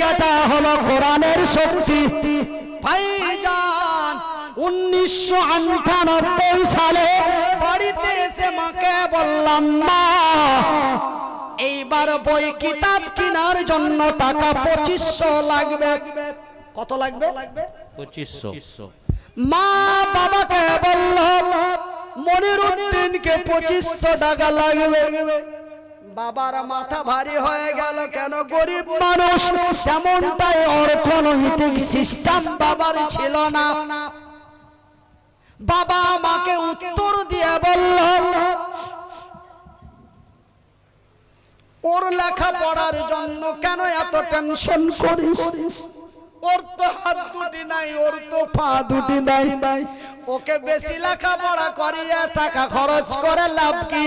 জায়গাটা হলো কোরআনের শক্তি। ভাইজান উনিশশো আটানব্বই সালে বাড়িতে এসে মাকে বললাম মা এইবার বই কিতাব কেনার জন্য টাকা পঁচিশশো লাগবে। কত লাগবে? পঁচিশশো। মা বাবাকে বলল মনির উদ্দিনকে পঁচিশশো টাকা লাগবে। বাবার মাথা ভারী হয়ে গেল, কেন গরিব মানুষ? তেমনটাই অর্থনৈতিক সিস্টেম বাবার ছিল না। বাবা মাকে উত্তর দিয়ে বলল, ওর লেখা পড়ার জন্য কেন এত টেনশন করিস? ওর তো হাত দুটি নাই, ওর তো পা দুটি নাই। ওকে বেশি লেখাপড়া করিয়ে টাকা খরচ করে লাভ কি?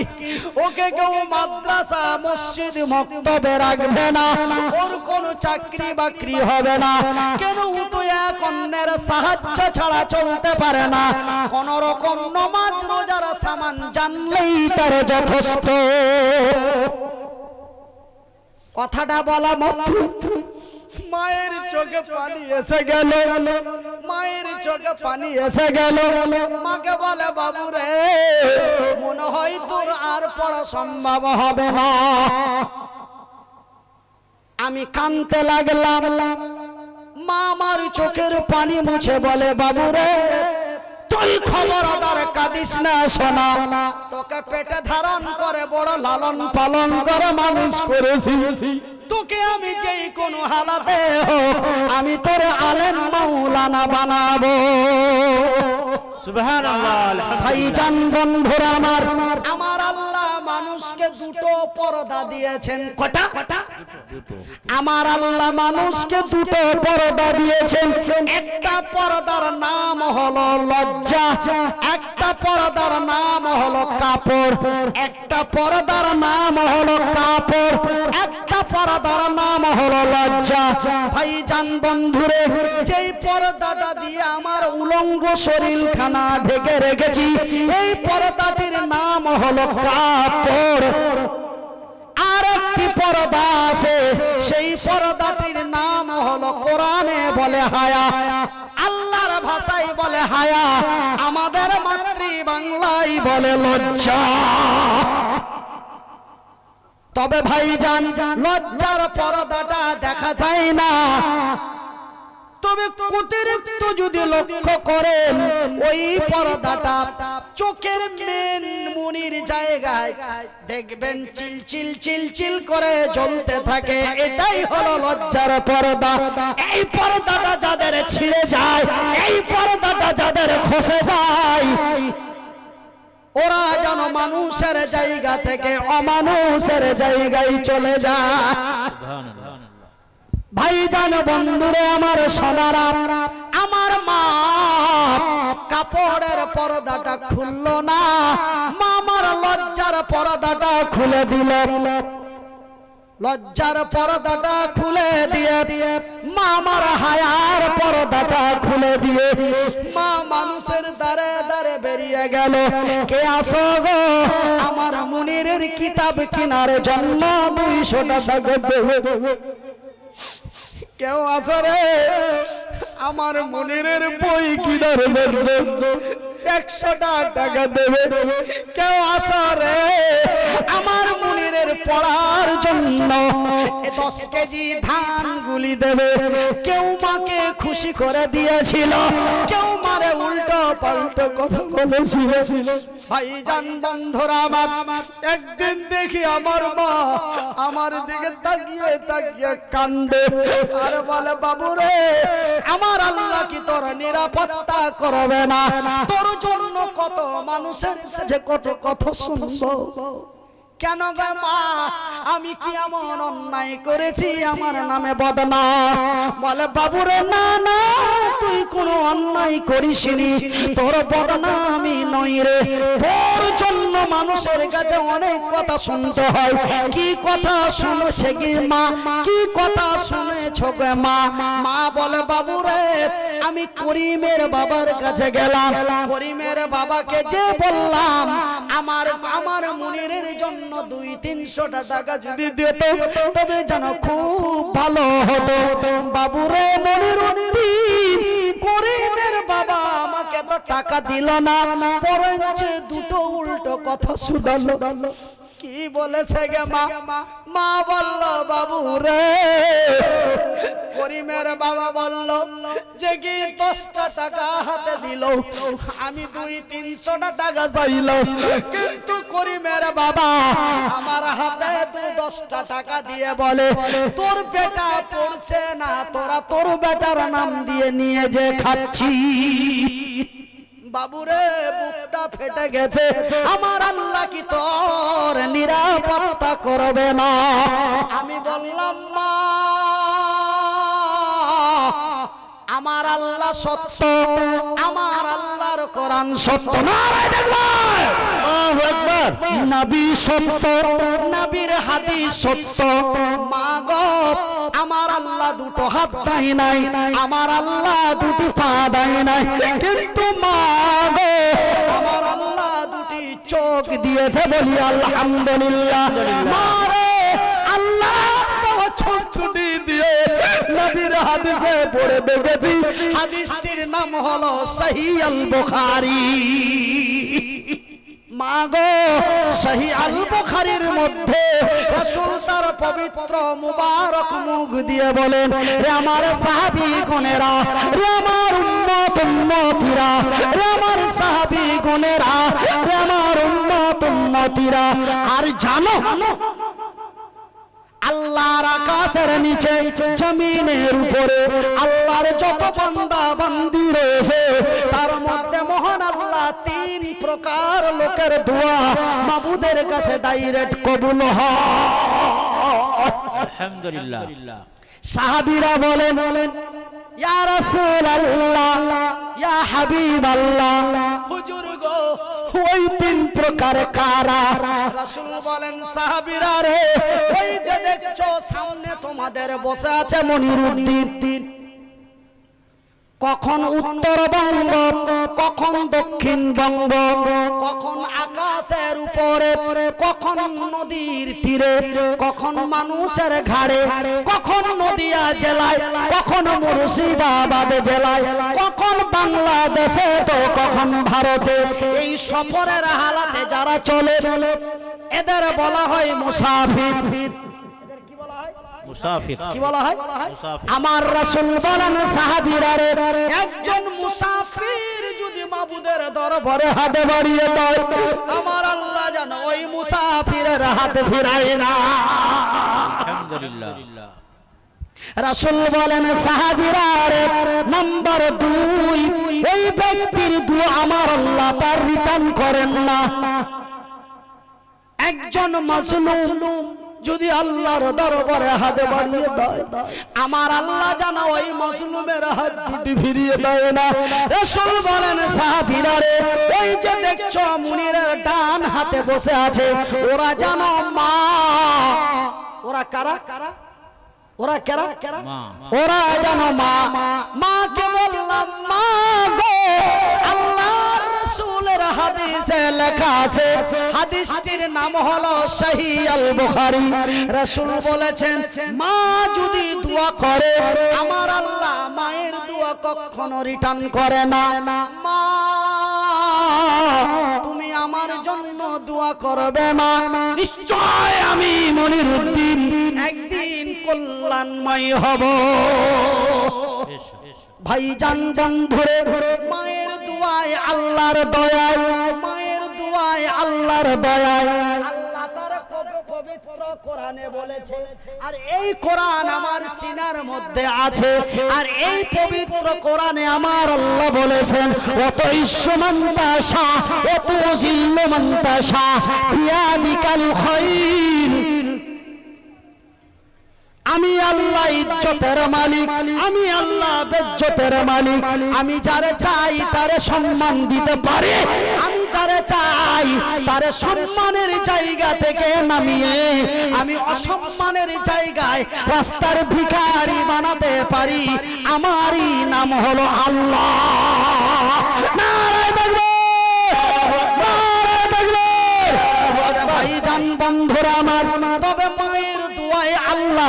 ওকে কেউ মাদ্রাসা, মসজিদ, মক্তবে রাখবে না। ওর কোনো চাকরি বাকরি হবে না। কেন ও তো এক সাহায্য ছাড়া চলতে পারে না? কোন রকম নমাজ, রোজার সামান জানলেই তার যথেষ্ট। কথাটা বলা মাত্র মায়ের চোখে পানি এসে গেল। মায়ের চোখে পানি এসে গেল। মাকে বলে বাবু রে মনে হয় তোর আর পড়া সম্ভব হবে না। আমি কানতে লাগলাম। মা আমার চোখের পানি মুছে বলে বাবু রে তুই খবর আদার কাঁদিস না শোনা তোকে পেটে ধারণ করে বড় লালন পালন করে মানুষ করেছি। তোকে আমি যেই কোনো হালাতে আমি তোর আলেম মাওলানা বানাবো। ভাইজান বন্ধুরা আমার আমার আল্লাহ মানুষকে দুটো পর্দা দিয়েছেন। কটা? আমার আল্লাহ মানুষকে দুটো পর্দা দিয়েছেন। একটা পর্দার নাম হলো লজ্জা একটা পর্দার নাম হলো কাপড় একটা পর্দার নাম হলো কাপড় লজ্জা ভাই জান বন্ধুরে, যেই পর্দাটা দিয়ে আমার উলঙ্গ শরীর খানা ঢেকে রেখেছি, এই পর্দাটির নাম হলো কাপড়। আর একটি পর্দা আছে, সেই পর্দাটির নাম হলো কোরআনে বলে হায়া, আল্লাহর ভাষায় বলে হায়া, আমাদের মাতৃ বাংলায় বলে লজ্জা। তবে ভাইজান, লজ্জার পর্দাটা দেখা যায় না। তবে অতিরিক্ত যদি লক্ষ্য করেন, ওই পর্দাটা চোখের মেন মুনির জায়গায় দেখবেন চিল চিল চিল চিল করে জ্বলতে থাকে। এটাই হলো লজ্জার পর্দা। এই পর্দাটা যাদের ছিঁড়ে যায়, এই পর্দাটা যাদের খসে যায় ওরা যেন মানুষের জায়গা থেকে অমানুষের জায়গায় চলে যায়। সুবহানাল্লাহ ভাইজান বন্ধুরে, আমার সোনারা, আমার মা কাপড়ের পর্দাটা খুললো না মা আমার লজ্জার পর্দাটা খুলে দিল। লজ্জার পর্দাটা খুলে দিয়ে মা আমার হায়ার পর্দাটা খুলে দিয়ে মা মানুষের দ্বারে দ্বারে বেরিয়ে গেল। কে আসো গো? আমার মুনিরের কিতাব কিনারে জন্ম দুইশো টাকা কেউ আসরে আমার মনিরের বই কিনারে জন্য একশোটা টাকা দেবে। কেউ আসরে আমার মনিরের পড়ার জন্য দশ কেজি ধান গুলি দেবে। কেউ মাকে খুশি করে দিয়েছিল, কেউ মারে উল্টো পাল্টো কথা বলেছিল। বন্ধুরা আমার, একদিন দেখি আমার মা আমার দিকে তাকিয়ে তাকিয়ে কান্দে। আর বলে বাবু রে আমার আল্লাহ কি তোর নিরাপত্তা করবে না? তোর জন্য কত মানুষের যে কত কথা শুনব। কেন গো মা, আমি কি এমন অন্যায় করেছি আমার নামে বদনা? বলে, বাবুরে, না না, তুই কোনো অন্যায় করিসনি। তোর বদনা আমি নই রে। তোর জন্য মানুষের কাছে অনেক কথা শুনতে হয়। কি কথা শুনেছে কি মা? কি কথা শুনেছ গে মা? মা বলে, বাবুরে আমি করিমের বাবার কাছে গেলাম। করিমের বাবাকে যে বললাম, আমার আমার মুনিরের জন্য দুই তিনশোটা টাকা যদি দিত, তবে যেন খুব ভালো হতো। বাবুরে মনির করিমের বাবা আমাকে তো টাকা দিল না বরঞ্চ দুটো উল্টো কথা শুধালো। কি বলেছে গে মা? মা বলল, বাবু রে। করিমের বাবা বলল, যে কি দশটা টাকা হাতে দিল? আমি দুই তিনশোটা টাকা চাইল। কিন্তু করিমের বাবা আমার হাতে দু দশটা টাকা দিয়ে বলে, তোর বেটা পড়ছে না, তোরা তোর বেটার নাম দিয়ে নিয়ে যে খাচ্ছি বাবুরে বুকটা ফেটে গেছে। আমার আল্লাহ কি তোর নিরাপত্তা করবে না? আমি বললাম মা আমার আল্লাহ সত্য আমার আল্লাহর কোরআন সত্য নবী সত্য নবীর হাদিস সত্য। মা গো আমার আল্লাহ দুটো হাত দেয় নাই, আমার আল্লাহ দুটি পা দেয় নাই। কিন্তু মা আমার আল্লাহ দুটি চোখ দিয়েছে বলি আলহামদুলিল্লাহ। মা রে, আল্লাহ হাদিসটির নাম হলো সহি আল বুখারী মাগো সহি আল বুখারীর মধ্যে রাসূল তার পবিত্র মুবারক মুখ দিয়ে বলেন, রে আমার সাহাবী গুনেরা, রে আমার উম্মত উম্মতিরা, রে আমার সাহাবী গুনেরা, রে আমার উম্মত উম্মতিরা, আর জানো আল্লাহর আকাশের নিচে জমিনের উপরে আল্লাহর যত বান্দা বান্দি রয়েছে তার মধ্যে মহান আল্লাহ তিন প্রকার লোকের দোয়া মাবুদের কাছে ডাইরেক্ট কবুল হয়। আলহামদুলিল্লাহ। সাহাবীরা বলেন ইয়া রাসূলুল্লাহ, ইয়া হাবিবাল্লাহ। হুজুর গো, ওই তিন প্রকার কারা? রাসূল বলেন, সাহাবীরা রে, ওই যে দেখছ, সামনে তোমাদের বসে আছে মনিরুদ্দিন। কখন উত্তরবঙ্গ কখন দক্ষিণবঙ্গ কখন আকাশের উপরে, কখন নদীর তীরে, কখন মানুষের ঘাড়ে, কখন নদিয়া জেলায়, কখন মুর্শিদাবাদ জেলায়, কখন বাংলাদেশে তো কখন ভারতে, এই সফরের হালাতে যারা চলে, এদের বলা হয় মুসাফির। মুসাফির। কি বলা হয়? আমার রাসূল বলেন সাহাবীরা রে একজন মুসাফির যদি মাবুদের দরবারে হাতে বাড়িয়ে দেয় আমার আল্লাহ যেন ওই মুসাফিরের হাত ফিরায় না। আলহামদুলিল্লাহ। রাসূল বলেন সাহাবীরা রে নাম্বার দুই এই ব্যক্তির দোয়া আমার আল্লাহ তার রিটার্ন করেন না। একজন মাজলুম যদি আল্লাহর দরবারে হাত বাড়িয়ে দেয় আমার আল্লাহ জানা ওই মাজলুমের হাত দুটি ফিরিয়ে দেয় না। রাসূল বলেন সাহাবীরা রে ওই যে দেখছ মুনিরের ডান হাতে বসে আছে ওরা জানো মা। ওরা কারা? কারা ওরা কারা? কারা মা। ওরা জানো মা। মাকে বললাম মা গো আল্লাহর রাসূলের হাদিসে লেখা আছে, হাদিসটির নাম হলো সহি আল বুখারী। রাসূল বলেছেন, মা যদি দোয়া করে, আমার আল্লাহ মায়ের দোয়া কখনো রিটার্ন করে না। মা, তুমি আমার জন্য দোয়া করবে মা নিশ্চয় আমি মনিরুদ্দিন, একদিন কল্যাণময় হব। ভাইজান বন্ধুরে, মায়ের দুয়ায় আল্লাহর দয়ায়, মায়ের দুয়ায় আল্লাহর দয়ায়। আল্লাহ আর এই আমার সিনার মধ্যে আছে, আর এই পবিত্র কোরআনে আমার আল্লাহ বলেছেন অত ইস্যমন্তা শাহ অত জিল্লমন্তা শাহ আমি আল্লাহ ইজ্জতের মালিক। আমি আল্লাহ বেজ্জতের মালিক। আমি যারে চাই তারে সম্মান দিতে পারি। আমি যারে চাই তারে সম্মানের জায়গা থেকে নামিয়ে। আমি অসম্মানের জায়গায় রাস্তার ভিখারি বানাতে পারি। আমারই নাম হলো আল্লাহ। নারায় দেখবে ভাই জান বন্ধুরা আমার।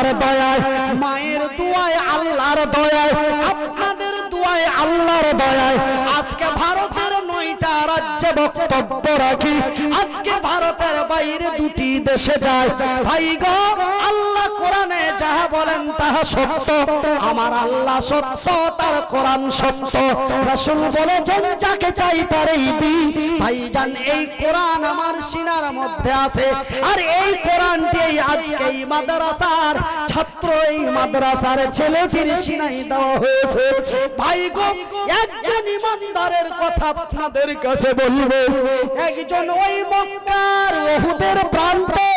আল্লাহর দয়ায়, মায়ের দোয়ায় আল্লাহর দয়ায়, আপনাদের দোয়ায় আল্লাহর দয়ায়। আজকে ভারতের নয়টা রাজ্যে বক্তব্য রাখি। আজকে ভারতের বাইরে দুটি দেশে যায়। ভাই গো, আল্লাহ কোরআনে যাহা বলেন তাহা সত্য। আমার আল্লাহ সত্য তার কোরআন সত্য রাসূল বলেছেন, যাকে চাই তারই দি ভাইজান, এই কোরআন আমার সিনার মধ্যে আছে। আর এই কোরআনটি আজকে এই মাদ্রাসার ছাত্র, এই মাদ্রাসার সিনাই দেওয়া হয়েছে। ভাই গো, একজন ইমানদারের কথা আপনাদের কাছে বলব। একজন ওই মক্কার ওহুদের প্রান্তে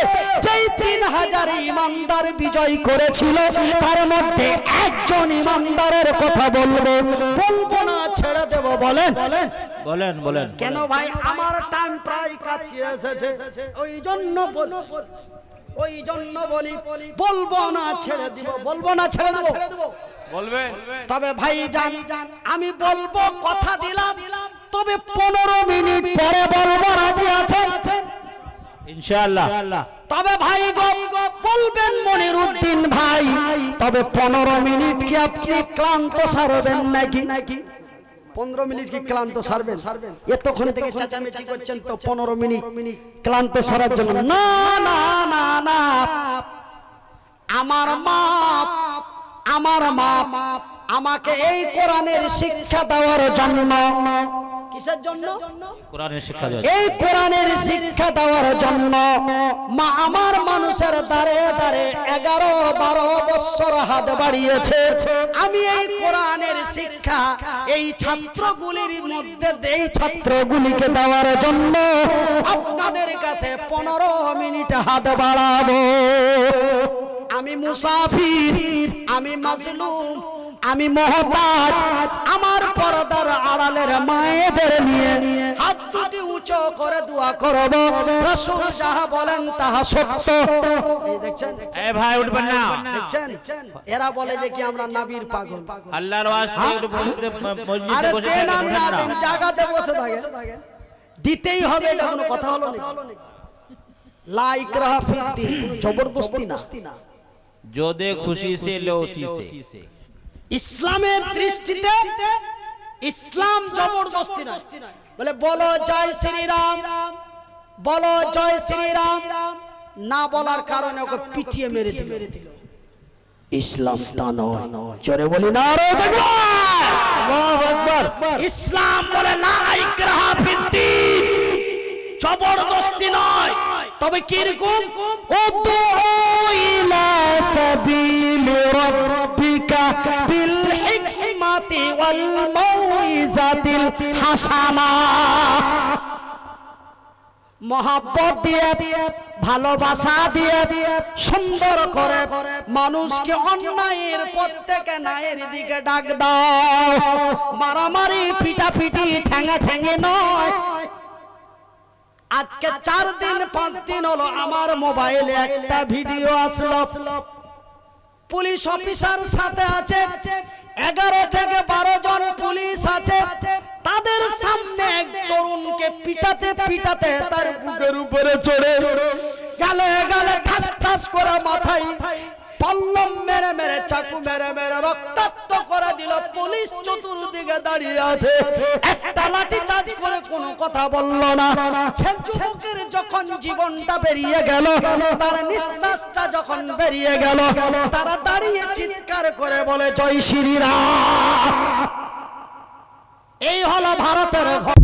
যেই তিন হাজার ইমানদার বিজয় করেছিল, তার মধ্যে একজন ইমানদারের কথা বলব বলব না ছেড়ে দেব। বলেন। বলেন। বলেন কেন ভাই? আমার টাইম প্রায় কাছে এসেছে। ওই জন্য বল- ওই জন্য বলি বলব না ছেড়ে দিব। বলব না ছেড়ে দেব। বলবেন। তবে ভাই জান আমি বলব কথা দিলাম। তবে পনেরো মিনিট পরে বলব রাজি আছেন? ইনশাআল্লাহ। তবে ভাই গো বলবেন মনির উদ্দিন ভাই তবে পনেরো মিনিট কি আপনি ক্লান্ত সারবেন নাকি? নাকি পনেরো মিনিট কি ক্লান্ত সারবেন? এতক্ষণ থেকে চেঁচামেচি করছেন তো পনেরো মিনিট। ক্লান্ত সারার জন্য। না না না না। আমার মা আমার মা আমাকে এই কোরআনের শিক্ষা দেওয়ার জন্য কিসের জন্য? কোরআনের শিক্ষা এই কোরআনের শিক্ষা দেওয়ার জন্য মা আমার মানুষের দ্বারে দ্বারে এগারো বারো বছর হাত বাড়িয়েছে। আমি এই কোরআনের শিক্ষা এই ছাত্রগুলির মধ্যে এই ছাত্রগুলিকে দেওয়ার জন্য। আপনাদের কাছে পনেরো মিনিট হাত বাড়াবো। আমি মুসাফির আমি মাজলুম আমি মহতাজ আমার পরদার আড়ালের মায়েদের নিয়ে হাত দুটি উঁচু করে দোয়া করব। রাসূল যাহা বলেন তাহা সত্য। এই দেখছেন? ভাই উঠবেন না। দেখছেন? এরা বলে যে কি আমরা নবীর পাগল। আল্লাহর ওয়াস্তে হ্যাঁ? বসে থাকেন। জায়গাতে বসে থাকেন। দিতেই হবে এটা কোনো কথা হলো না লাইক রাহা জবরদস্তি না। যদি খুশি সে লো সে। ইসলামের দৃষ্টিতে ইসলাম জবরদস্তি না বলে, বলো জয় শ্রীরাম, বলো জয় শ্রীরাম, না বলার কারণে ওকে পিটিয়ে মেরে দিল। ইসলাম তা নয়। জোরে বলি না আরও দেখো ইসলাম বলে না ইকরাহা ফিদ্দিন জবরদস্তি নয়। তবে কীরকম? উদু ইলা সাবিলি রাব্বিকা মহাব্বত ভালোবাসা সুন্দর করে মানুষকে অন্যায়ের পথ থেকে ন্যায়ের দিকে ডাক দাও। মারামারি পিটাপিটি ঠ্যাঙে ঠ্যাঙে নয়। আজকে চার দিন, পাঁচ দিন হলো আমার মোবাইলে একটা ভিডিও আসলো। পুলিশ অফিসার সাথে আছে। এগারো থেকে বারো জন পুলিশ আছে। তাদের সামনে এক তরুণকে পিটাতে পিটাতে তার বুকের উপরে চড়ে। গেলে গেলে ঠাস ঠাস করে মাথায় চাকু মেরে মেরে রক্তাক্ত করে দিল। পুলিশ চতুর্দিকে দাঁড়িয়ে আছে। একটা লাঠি চার্জ করে কোনো কথা বলল না। যুবকের যখন জীবনটা বেরিয়ে গেল, তার নিঃশ্বাসটা যখন বেরিয়ে গেল, তারা দাঁড়িয়ে চিৎকার করে বলে, জয় শ্রীরাম। এই হলো ভারতের ঘর